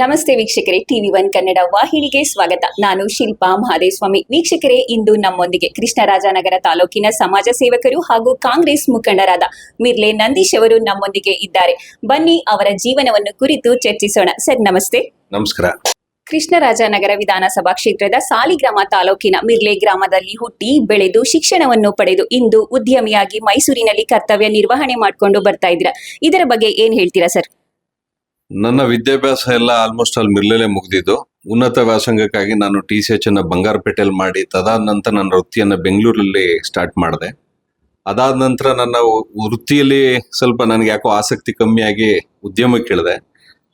ನಮಸ್ತೆ ವೀಕ್ಷಕರೇ TV one Kannada ವಾಹಿನಿಗೆ ಸ್ವಾಗತ. ನಾನು ಶಿಲ್ಪಾ ಮಹಾದೇಸ್ವಾಮಿ. ವೀಕ್ಷಕರೇ ಇಂದು ನಮ್ಮೊಂದಿಗೆ ಕೃಷ್ಣರಾಜನಗರ ತಾಲೂಕಿನ ಸಮಾಜ ಸೇವಕರು ಹಾಗೂ ಕಾಂಗ್ರೆಸ್ ಮುಖಂಡರಾದ ಮಿರ್ಲೆ ನಂದೀಶ್ ಅವರು ನಮ್ಮೊಂದಿಗೆ ಇದ್ದಾರೆ. ಬನ್ನಿ ಅವರ ಜೀವನವನ್ನು ಕುರಿತು ಚರ್ಚಿಸೋಣ. ಸರ್ ನಮಸ್ತೆ. ನಮಸ್ಕಾರ. ಕೃಷ್ಣರಾಜನಗರ ವಿಧಾನಸಭಾ ಕ್ಷೇತ್ರದ ಸಾಲಿಗ್ರಾಮ ತಾಲೂಕಿನ ಮಿರ್ಲೆ ಗ್ರಾಮದಲ್ಲಿ ಹುಟ್ಟಿ ಬೆಳೆದು ಶಿಕ್ಷಣವನ್ನು ಪಡೆದು ಇಂದು ಉದ್ಯಮಿಯಾಗಿ ಮೈಸೂರಿನಲ್ಲಿ ಕರ್ತವ್ಯ ನಿರ್ವಹಣೆ ಮಾಡಿಕೊಂಡು ಬರ್ತಾ ಇದ್ದೀರಾ. ಇದರ ಬಗ್ಗೆ ಏನ್ ಹೇಳ್ತೀರಾ ಸರ್? ನನ್ನ ವಿದ್ಯಾಭ್ಯಾಸ ಎಲ್ಲ ಆಲ್ಮೋಸ್ಟ್ ಅಲ್ಲಿ ಮಿರ್ಲೆಲೆ ಮುಗಿದಿದ್ದು. ಉನ್ನತ ವ್ಯಾಸಂಗಕ್ಕಾಗಿ ನಾನು ಟಿ ಸಿ ಎಚ್ ಅನ್ನ ಬಂಗಾರಪೇಟೆಯಲ್ಲಿ ಮಾಡಿ, ತದಾದ ನಂತರ ನನ್ನ ವೃತ್ತಿಯನ್ನು ಬೆಂಗಳೂರಲ್ಲಿ ಸ್ಟಾರ್ಟ್ ಮಾಡಿದೆ. ಅದಾದ ನಂತರ ನನ್ನ ವೃತ್ತಿಯಲ್ಲಿ ಸ್ವಲ್ಪ ನನಗೆ ಯಾಕೋ ಆಸಕ್ತಿ ಕಮ್ಮಿಯಾಗಿ ಉದ್ಯಮಕ್ಕೆ ಇಳಿದೆ.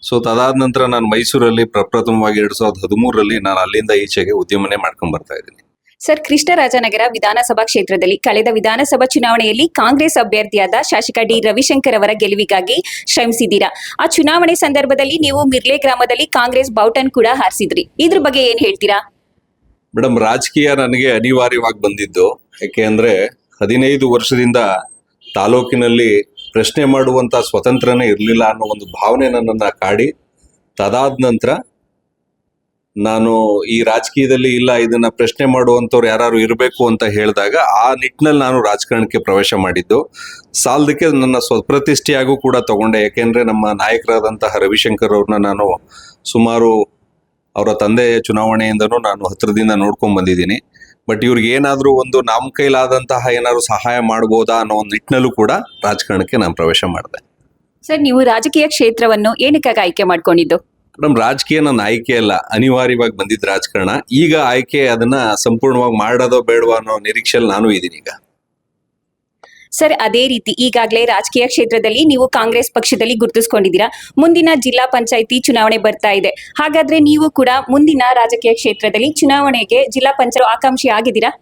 ಸೊ ತದಾದ ನಂತರ ನಾನು ಮೈಸೂರಲ್ಲಿ ಪ್ರಪ್ರಥಮವಾಗಿ ಎರಡ್ ಸಾವಿರದ ಹದಿಮೂರರಲ್ಲಿ ನಾನು ಅಲ್ಲಿಂದ ಈಚೆಗೆ ಉದ್ಯಮನೇ ಮಾಡ್ಕೊಂಡ್ ಬರ್ತಾ ಇದ್ದೀನಿ. ಸರ್, ಕೃಷ್ಣರಾಜನಗರ ವಿಧಾನಸಭಾ ಕ್ಷೇತ್ರದಲ್ಲಿ ಕಳೆದ ವಿಧಾನಸಭಾ ಚುನಾವಣೆಯಲ್ಲಿ ಕಾಂಗ್ರೆಸ್ ಅಭ್ಯರ್ಥಿಯಾದ ಶಾಸಕ ಡಿ. ರವಿಶಂಕರ್ ಅವರ ಗೆಲುವಿಗಾಗಿ ಶ್ರಮಿಸಿದ್ದೀರಾ? ಆ ಚುನಾವಣೆ ಸಂದರ್ಭದಲ್ಲಿ ನೀವು ಮಿರ್ಲೆ ಗ್ರಾಮದಲ್ಲಿ ಕಾಂಗ್ರೆಸ್ ಬೌಟನ್ ಕೂಡ ಹಾರಿಸಿದ್ರಿ. ಇದ್ರ ಬಗ್ಗೆ ಏನ್ ಹೇಳ್ತೀರಾ? ಮೇಡಮ್ ರಾಜಕೀಯ ನನಗೆ ಅನಿವಾರ್ಯವಾಗಿ ಬಂದಿದ್ದು. ಯಾಕೆ ಅಂದ್ರೆ ಹದಿನೈದು ವರ್ಷದಿಂದ ತಾಲೂಕಿನಲ್ಲಿ ಪ್ರಶ್ನೆ ಮಾಡುವಂತ ಸ್ವತಂತ್ರನೇ ಇರಲಿಲ್ಲ ಅನ್ನೋ ಒಂದು ಭಾವನೆ ನನ್ನನ್ನ ಕಾಡಿ. ತದಾದ ನಂತರ ನಾನು ಈ ರಾಜಕೀಯದಲ್ಲಿ ಇಲ್ಲ, ಇದನ್ನ ಪ್ರಶ್ನೆ ಮಾಡುವಂಥವ್ರು ಯಾರು ಇರಬೇಕು ಅಂತ ಹೇಳಿದಾಗ ಆ ನಿಟ್ಟಿನಲ್ಲಿ ನಾನು ರಾಜಕಾರಣಕ್ಕೆ ಪ್ರವೇಶ ಮಾಡಿದ್ದು. ಸಾಲದಕ್ಕೆ ನನ್ನ ಸ್ವಪ್ರತಿಷ್ಠೆಯಾಗೂ ಕೂಡ ತಗೊಂಡೆ. ಯಾಕೆಂದ್ರೆ ನಮ್ಮ ನಾಯಕರಾದಂತಹ ರವಿಶಂಕರ್ ಅವ್ರನ್ನ ನಾನು ಸುಮಾರು ಅವರ ತಂದೆ ಚುನಾವಣೆಯಿಂದನೂ ನಾನು ಹತ್ರದಿಂದ ನೋಡ್ಕೊಂಡ್ ಬಂದಿದ್ದೀನಿ. ಬಟ್ ಇವ್ರಿಗೆ ಏನಾದರೂ ಒಂದು ನಮ್ಮ ಕೈಲಾದಂತಹ ಏನಾದ್ರು ಸಹಾಯ ಮಾಡ್ಬೋದಾ ಅನ್ನೋ ಒಂದು ನಿಟ್ಟಿನಲ್ಲೂ ಕೂಡ ರಾಜಕಾರಣಕ್ಕೆ ನಾನು ಪ್ರವೇಶ ಮಾಡಿದೆ. ಸರ್, ನೀವು ರಾಜಕೀಯ ಕ್ಷೇತ್ರವನ್ನು ಏನಕ್ಕಾಗಿ ಆಯ್ಕೆ ಮಾಡ್ಕೊಂಡಿದ್ದು? ಮೇಡಮ್ ರಾಜಕೀಯ ನನ್ನ ಆಯ್ಕೆ ಅಲ್ಲ. ಅನಿವಾರ್ಯವಾಗಿ ಬಂದಿದ್ದ ರಾಜಕಾರಣ. ಈಗ ಆಯ್ಕೆ ಅದನ್ನ ಸಂಪೂರ್ಣವಾಗಿ ಮಾಡೋದೋ ಬೇಡವೋ ಅನ್ನೋ ನಿರೀಕ್ಷೆಯಲ್ಲಿ ನಾನು ಇದ್ದೀನಿ ಈಗ. ಸರ್, ಅದೇ ರೀತಿ ಈಗಾಗಲೇ ರಾಜಕೀಯ ಕ್ಷೇತ್ರದಲ್ಲಿ ನೀವು ಕಾಂಗ್ರೆಸ್ ಪಕ್ಷದಲ್ಲಿ ಗುರುತಿಸ್ಕೊಂಡಿದ್ದೀರಾ. ಮುಂದಿನ ಜಿಲ್ಲಾ ಪಂಚಾಯಿತಿ ಚುನಾವಣೆ ಬರ್ತಾ ಇದೆ. ಹಾಗಾದ್ರೆ ನೀವು ಕೂಡ ಮುಂದಿನ ರಾಜಕೀಯ ಕ್ಷೇತ್ರದಲ್ಲಿ ಚುನಾವಣೆಗೆ ಜಿಲ್ಲಾ ಪಂಚರು ಆಕಾಂಕ್ಷಿ ಆಗಿದ್ದೀರಾ?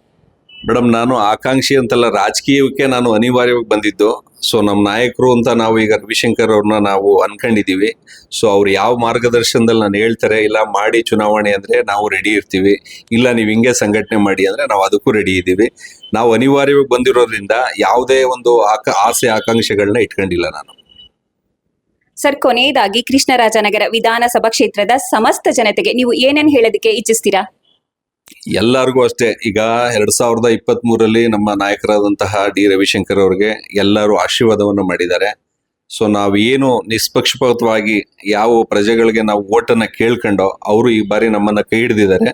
ಮೇಡಮ್, ನಾನು ಆಕಾಂಕ್ಷಿ ಅಂತಲ್ಲ ರಾಜಕೀಯಕ್ಕೆ ನಾನು ಅನಿವಾರ್ಯವಾಗಿ ಬಂದಿದ್ದು. ಸೊ ನಮ್ಮ ನಾಯಕರು ಅಂತ ನಾವು ಈಗ ರವಿಶಂಕರ್ ಅವ್ರನ್ನ ನಾವು ಅನ್ಕೊಂಡಿದೀವಿ ಸೊ ಅವ್ರು ಯಾವ ಮಾರ್ಗದರ್ಶನದಲ್ಲಿ ನಾನು ಹೇಳ್ತಾರೆ, ಇಲ್ಲ ಮಾಡಿ ಚುನಾವಣೆ ಅಂದ್ರೆ ನಾವು ರೆಡಿ ಇರ್ತೀವಿ. ಇಲ್ಲ ನೀವು ಹಿಂಗೆ ಸಂಘಟನೆ ಮಾಡಿ ಅಂದ್ರೆ ನಾವು ಅದಕ್ಕೂ ರೆಡಿ ಇದ್ದೀವಿ. ನಾವು ಅನಿವಾರ್ಯವಾಗಿ ಬಂದಿರೋದ್ರಿಂದ ಯಾವುದೇ ಒಂದು ಆಕ, ಆಸೆ ಆಕಾಂಕ್ಷೆಗಳನ್ನ ಇಟ್ಕೊಂಡಿಲ್ಲ ನಾನು. ಸರ್ ಕೊನೆಯದಾಗಿ ಕೃಷ್ಣರಾಜನಗರ ವಿಧಾನಸಭಾ ಕ್ಷೇತ್ರದ ಸಮಸ್ತ ಜನತೆಗೆ ನೀವು ಏನೇನು ಹೇಳೋದಕ್ಕೆ ಇಚ್ಛಿಸ್ತೀರಾ? ಎಲ್ಲರಿಗೂ ಅಷ್ಟೇ. ಈಗ ಎರಡ್ ಸಾವಿರದ ಇಪ್ಪತ್ತ್ ಮೂರಲ್ಲಿ ನಮ್ಮ ನಾಯಕರಾದಂತಹ ಡಿ. ರವಿಶಂಕರ್ ಅವರಿಗೆ ಎಲ್ಲರೂ ಆಶೀರ್ವಾದವನ್ನು ಮಾಡಿದ್ದಾರೆ. ಸೊ, ನಾವು ಏನು ನಿಷ್ಪಕ್ಷಪಾತವಾಗಿ ಯಾವ ಪ್ರಜೆಗಳಿಗೆ ನಾವು ಓಟನ್ನ ಕೇಳ್ಕೊಂಡೋ, ಅವರು ಈ ಬಾರಿ ನಮ್ಮನ್ನ ಕೈ ಹಿಡಿದಿದ್ದಾರೆ.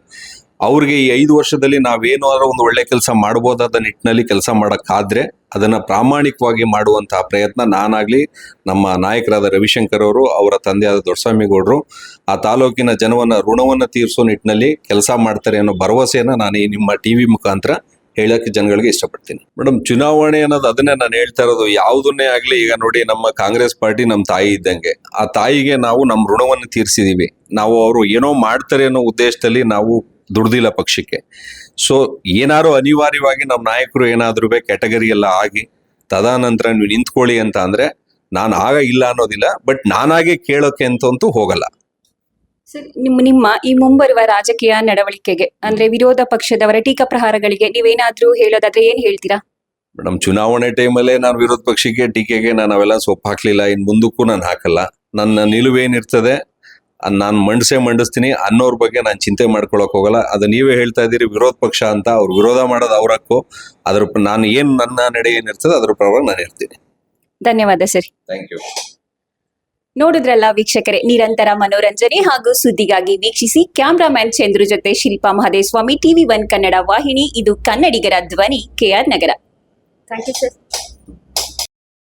ಅವ್ರಿಗೆ ಈ ಐದು ವರ್ಷದಲ್ಲಿ ನಾವೇನಾದ್ರೂ ಒಂದು ಒಳ್ಳೆ ಕೆಲಸ ಮಾಡ್ಬೋದಾದ ನಿಟ್ಟಿನಲ್ಲಿ ಕೆಲಸ ಮಾಡೋಕ್ಕಾದ್ರೆ ಅದನ್ನು ಪ್ರಾಮಾಣಿಕವಾಗಿ ಮಾಡುವಂತಹ ಪ್ರಯತ್ನ ನಾನಾಗಲಿ ನಮ್ಮ ನಾಯಕರಾದ ರವಿಶಂಕರ್ ಅವರು, ಅವರ ತಂದೆಯಾದ ದೊಡ್ಡಸ್ವಾಮಿ ಗೌಡ್ರು ಆ ತಾಲೂಕಿನ ಜನವನ್ನ, ಋಣವನ್ನು ತೀರಿಸೋ ನಿಟ್ಟಿನಲ್ಲಿ ಕೆಲಸ ಮಾಡ್ತಾರೆ ಅನ್ನೋ ಭರವಸೆಯನ್ನು ನಾನು ಈ ನಿಮ್ಮ ಟಿವಿ ಮುಖಾಂತರ ಹೇಳಕ್ಕೆ ಜನಗಳಿಗೆ ಇಷ್ಟಪಡ್ತೀನಿ. ಮೇಡಮ್ ಚುನಾವಣೆ ಅನ್ನೋದು ಅದನ್ನೇ ನಾನು ಹೇಳ್ತಾ ಇರೋದು. ಯಾವುದನ್ನೇ ಆಗಲಿ ಈಗ ನೋಡಿ ನಮ್ಮ ಕಾಂಗ್ರೆಸ್ ಪಾರ್ಟಿ ನಮ್ಮ ತಾಯಿ ಇದ್ದಂಗೆ. ಆ ತಾಯಿಗೆ ನಾವು ನಮ್ಮ ಋಣವನ್ನು ತೀರಿಸಿದೀವಿ. ನಾವು ಅವರು ಏನೋ ಮಾಡ್ತಾರೆ ಅನ್ನೋ ಉದ್ದೇಶದಲ್ಲಿ ನಾವು ದುಡ್ದಿಲ್ಲ ಪಕ್ಷಕ್ಕೆ. ಸೊ ಏನಾರು ಅನಿವಾರ್ಯವಾಗಿ ನಮ್ಮ ನಾಯಕರು ಏನಾದ್ರೂ ಕ್ಯಾಟಗರಿ ಎಲ್ಲ ಆಗಿ ತದಾನಂತರ ನೀವು ನಿಂತ್ಕೊಳ್ಳಿ ಅಂತ ಅಂದ್ರೆ ನಾನು ಆಗ ಇಲ್ಲ ಅನ್ನೋದಿಲ್ಲ ಬಟ್ ನಾನಾಗೆ ಕೇಳೋಕೆ ಅಂತಂತೂ ಹೋಗಲ್ಲ. ಸರ್ ನಿಮ್ಮ ನಿಮ್ಮ ಈ ಮುಂಬರುವ ರಾಜಕೀಯ ನಡವಳಿಕೆಗೆ ಅಂದ್ರೆ ವಿರೋಧ ಪಕ್ಷದವರ ಟೀಕಾ ಪ್ರಹಾರಗಳಿಗೆ ನೀವೇನಾದ್ರೂ ಹೇಳೋದಾದ್ರೆ ಏನ್ ಹೇಳ್ತೀರಾ? ಮೇಡಮ್ ಚುನಾವಣೆ ಟೈಮಲ್ಲೇ ನಾನು ವಿರೋಧ ಪಕ್ಷಕ್ಕೆ ಟೀಕೆಗೆ ನಾನು ಅವೆಲ್ಲ ಸೊಪ್ಪು ಹಾಕ್ಲಿಲ್ಲ ಇನ್ ಮುಂದಕ್ಕೂ ನಾನು ಹಾಕಲ್ಲ. ನನ್ನ ನಿಲುವೇನಿರ್ತದೆ ನಾನು ಮಂಡಿಸೇ ಮಂಡಿಸ್ತೀನಿ ಅನ್ನೋರ್ ಬಗ್ಗೆ ನಾನು ಚಿಂತೆ ಮಾಡ್ಕೊಳಕ್ ಹೋಗಲ್ಲ. ಅದು ನೀವೇ ಹೇಳ್ತಾ ಇದ್ದೀರಿ ವಿರೋಧ ಪಕ್ಷ ಅಂತ ಅವ್ರು ವಿರೋಧ ಮಾಡೋದು ಅವ್ರ ಹಕ್ಕು. ಅದ್ರ ನಾನು ಏನ್ ನನ್ನ ನಡೆ ಏನಿರ್ತದೆ ಅದ್ರ ಪ್ರಭಾವ ನಾನು ಇರ್ತೀನಿ ಧನ್ಯವಾದ ಸರ್. ಥ್ಯಾಂಕ್ ಯು ನೋಡಿದ್ರಲ್ಲ ವೀಕ್ಷಕರೇ ನಿರಂತರ ಮನೋರಂಜನೆ ಹಾಗೂ ಸುದ್ದಿಗಾಗಿ ವೀಕ್ಷಿಸಿ ಕ್ಯಾಮ್ರಾಮ್ಯಾನ್ ಚಂದ್ರು ಜೊತೆ ಶಿಲ್ಪಾ ಮಹದೇಸ್ವಾಮಿ ಟಿವಿ ಒನ್ ಕನ್ನಡ ವಾಹಿನಿ ಇದು ಕನ್ನಡಿಗರ ಧ್ವನಿ KR Nagar. Thank you sir